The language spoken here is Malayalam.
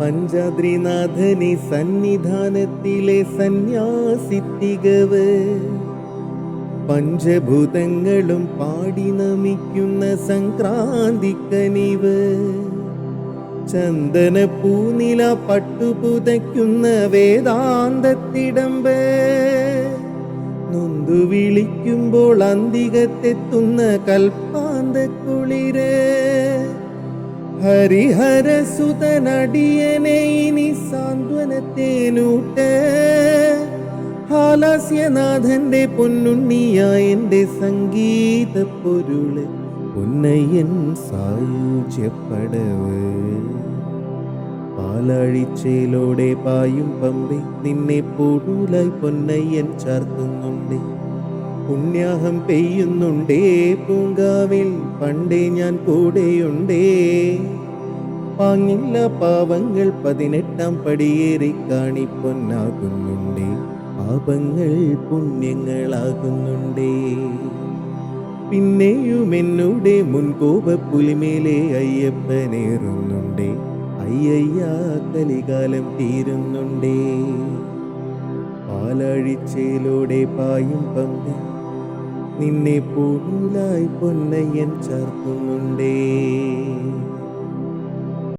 പഞ്ചാദ്രിനാഥനി സന്നിധാനത്തിലെ സന്യാസിത്തികവ്. പഞ്ചഭൂതങ്ങളും പാടി നമിക്കുന്ന സംക്രാന്തിക്കനിവ്. ചന്ദന പൂനില പട്ടുപുതയ്ക്കുന്ന വേദാന്തത്തിടമ്പ്. നൊന്തു വിളിക്കുമ്പോൾ അന്തികത്തെത്തുന്ന കൽപ്പാന്തക്കുളിര്. ഹരിഹരസുതനടിയനെ ഇനി സാന്ത്വനത്തേനൂട്ട് ഹാലാസ്യനാഥന്റെ പൊന്നുണ്ണിയ എന്റെ സംഗീത പൊരുൾ പൊന്നയ്യൻ സായുജ്യപ്പടവ്. പാലാഴിച്ചയിലൂടെ പായും പമ്പി നിന്നെ പൂടൂലായി പൊന്നയ്യൻ ചാർത്തുന്നുണ്ടേ. പുണ്യാഹം പെയ്യുന്നുണ്ടേ പൂങ്കാവിൽ പണ്ടേ ഞാൻ കൂടെയുണ്ടേ. പാങ്ങില്ല പാവങ്ങൾ പതിനെട്ടാം പടിയേറി കാണിപ്പൊന്നാകുന്നുണ്ടേ പാപങ്ങൾ പുണ്യങ്ങളാകുന്നുണ്ടേ. പിന്നെയും എന്നൂടെ മുൻകോപ പുലിമേലെ അയ്യപ്പനേറുന്നുണ്ടേ അയ്യയ്യ കലികാലം തീരുന്നുണ്ടേ. പാലാഴിച്ചേലോടെ പായും പമ്പ നിന്നെ പൂവിലായി പൊന്നയ്യൻ ചാർത്തുന്നുണ്ടേ.